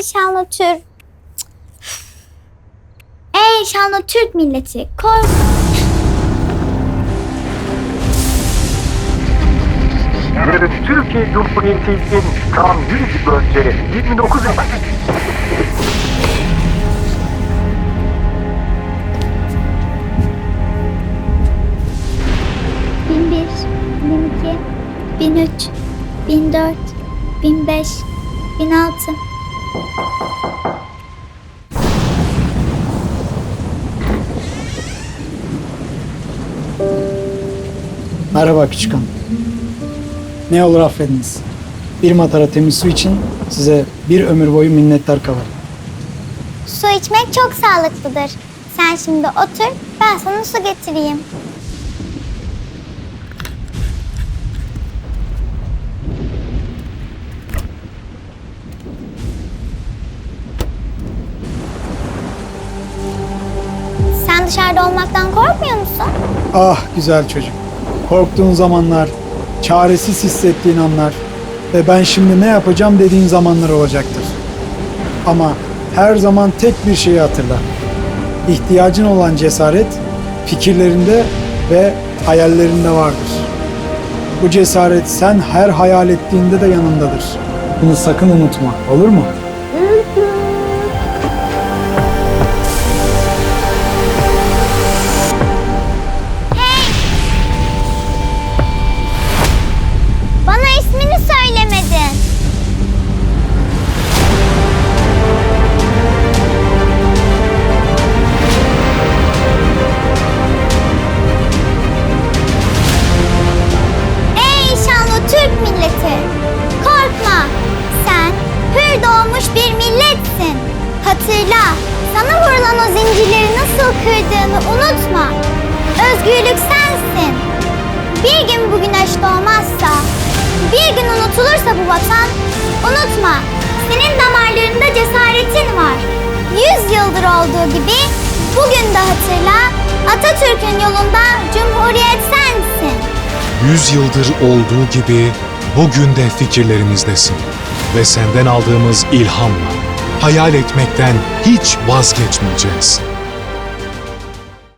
Ey şanlı Türk. Ey şanlı Türk milleti. Kork. Türkiye Cumhuriyeti'nin tam 100 yıl önce 29 Ekim Bin bir, bin iki, bin üç, bin dört, bin beş, bin altı. Merhaba küçük hanım. Ne olur affediniz. Bir matara temiz su için size bir ömür boyu minnettar kalırım. Su içmek çok sağlıklıdır. Sen şimdi otur, ben sana su getireyim. Dışarıda olmaktan korkmuyor musun? Ah güzel çocuk. Korktuğun zamanlar, çaresiz hissettiğin anlar ve ben şimdi ne yapacağım dediğin zamanlar olacaktır. Ama her zaman tek bir şeyi hatırla. İhtiyacın olan cesaret fikirlerinde ve hayallerinde vardır. Bu cesaret sen her hayal ettiğinde de yanındadır. Bunu sakın unutma, olur mu? Hatırla, sana vurulan o zincirleri nasıl kırdığını unutma. Özgürlük sensin. Bir gün bu güneş doğmazsa, bir gün unutulursa bu vatan, unutma, senin damarlarında cesaretin var. Yüz yıldır olduğu gibi bugün de hatırla, Atatürk'ün yolunda Cumhuriyet sensin. Yüz yıldır olduğu gibi bugün de fikirlerimizdesin. Ve senden aldığımız ilhamla hayal etmekten hiç vazgeçmeyeceğiz.